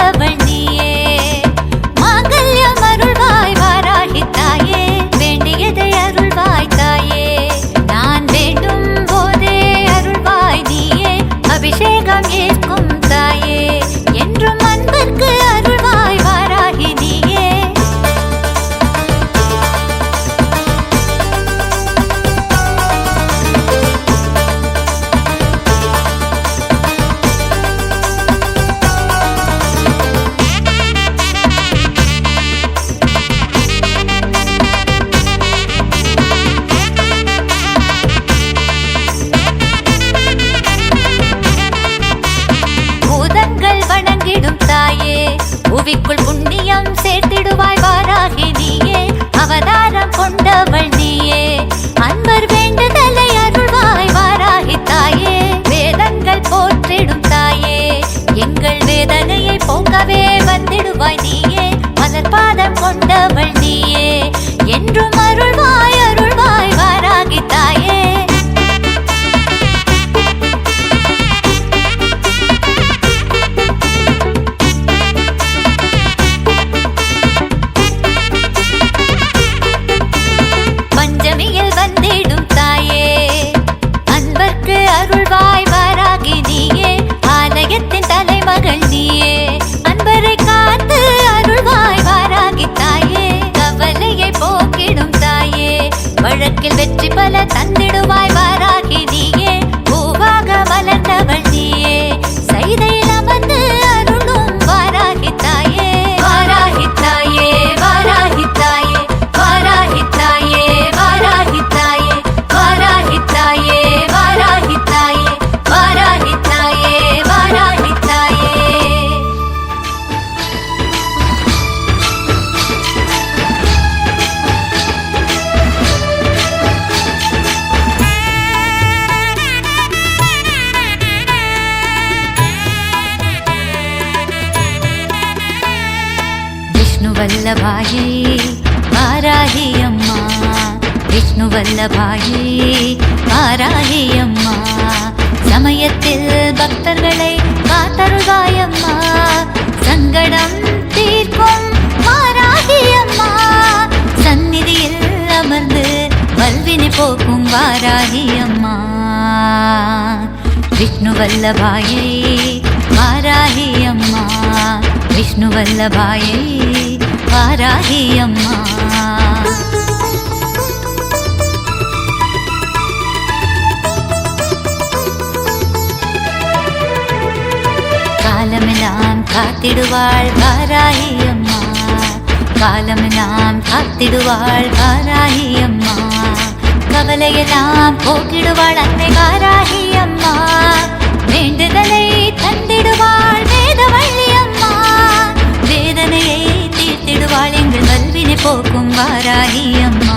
level செவிக்குள் புண்ணியம் சேர்த்திடுவோம். வல்லபாயி வாராகி அம்மா. விஷ்ணு வல்லபாயி வாராகி அம்மா. சமயத்தில் பக்தர்களை காத்தருள்வாயம்மா சங்கடம் தீர்க்கும் வாராகி அம்மா. சந்நிதியில் அமர்ந்து வல்வினை போக்கும் வாராகி அம்மா. விஷ்ணு வல்லபாயே வாராகி அம்மா. விஷ்ணு வல்லபாயை வாராகி அம்மா. காலமெல்லாம் காத்திடுவாள் வாராகி அம்மா. காலமெல்லாம் காத்திடுவாள் வாராகி அம்மா. கவலையெல்லாம் போக்கிடுவாள் அன்னை வாராகி அம்மா. வேண்டுதலை தந்திடுவாள் போக்கும் வாராகி அம்மா.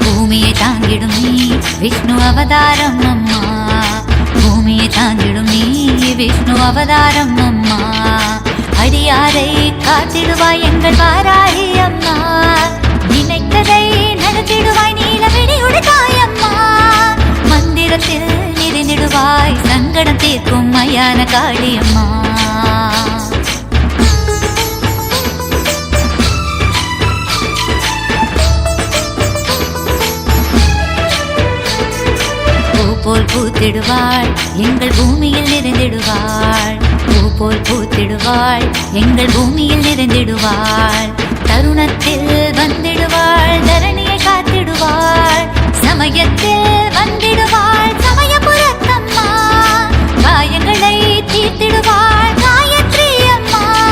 பூமியை தாங்கிடும் நீ விஷ்ணு அவதாரம் அம்மா. பூமியை தாங்கிடும் நீ விஷ்ணு அவதாரம் அடியாரை காத்திடுவாய் எங்கள் வாராகி அம்மா? நினைத்ததை நடத்திடுவாய் நீலவிடி உடுத்தாய் அம்மா மந்திரத்தில் நிறைந்திடுவாய் சங்கடம் தீர்க்கும் மயான காளியம்மா. பூ போல் பூத்திடுவாள் எங்கள் பூமியில் நிறைந்திடுவாள் போல் பூத்திடுவாள். எங்கள் பூமியில் நிறைந்திடுவாள். தருணத்தில் வந்திடுவாள். தரணியை காத்திடுவாள். சமயத்தில் வந்திடுவாள். சமயபுரத்தம்மா. காயங்களை தீர்த்திடுவாள். காயத்ரி அம்மா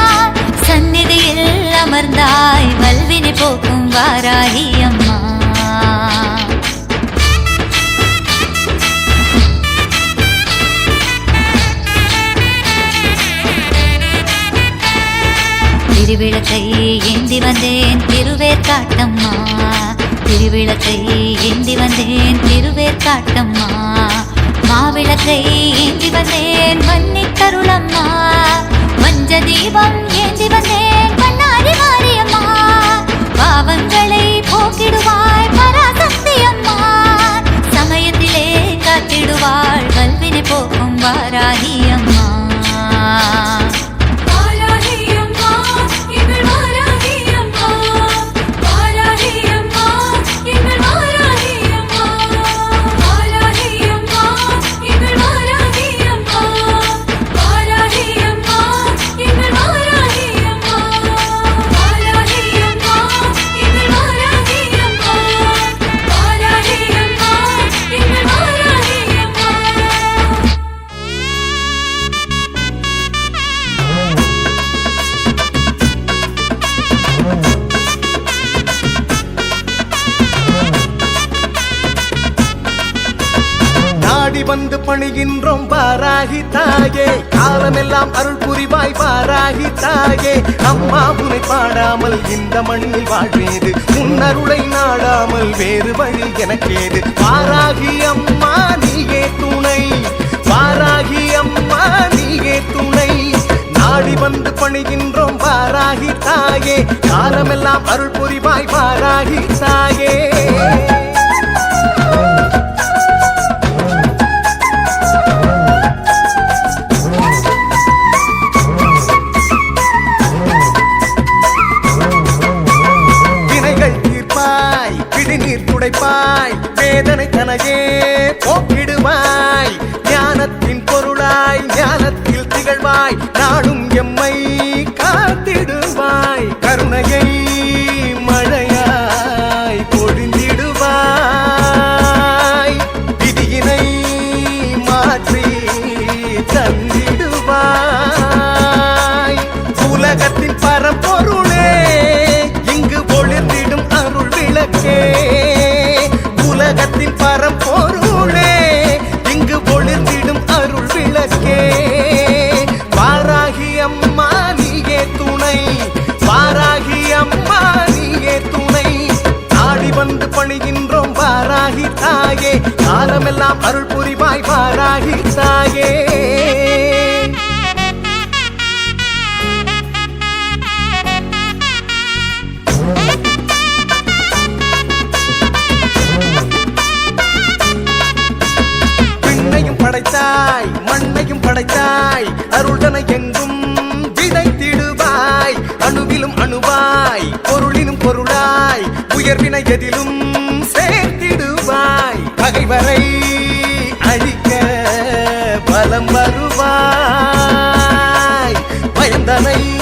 சந்நிதியில் அமர்ந்தாய். வல்வினை போக்கும் வாராகி அம்மா திருவிளக்கை ஏந்தி வந்தேன் திருவேற்காட்டம்மா. திருவிளக்கை ஏந்தி வந்தேன் திருவேற்காட்டம்மா. மாவிளக்கை ஏந்தி வந்தேன் மன்னிக்கருளம்மா வஞ்ச தீபம் பணிகின்றோம் பாராகி தாயே. காலமெல்லாம் அருள் புரிவாய் பாராகி தாயே. அம்மா புனை பாடாமல் இந்த மண்ணில் வாழ்வேது. உன்னருளை நாடாமல் வேறு வழி எனக்கேது. பாராகி அம்மா நீயே துணை. பாராகி அம்மா நீயே துணை. நாடி வந்து பணிகின்றோம் பாராகி தாயே. காலமெல்லாம் அருள் புரிவாய் பாராகி தாயே. உள்ளமெல்லாம் அருள் புரிவாய் பாராகி தாயே. பெண்ணையும் படைத்தாய் மண்ணையும் படைத்தாய் அருள்தனை எங்கும் விதைத்திடுவாய். அணுவிலும் அணுவாய் பொருளினும் பொருளாய் உயர்வினை எதிலும் சேர்த்திடுவாய். பகைவரை வலம் வருவாய். பயந்தனை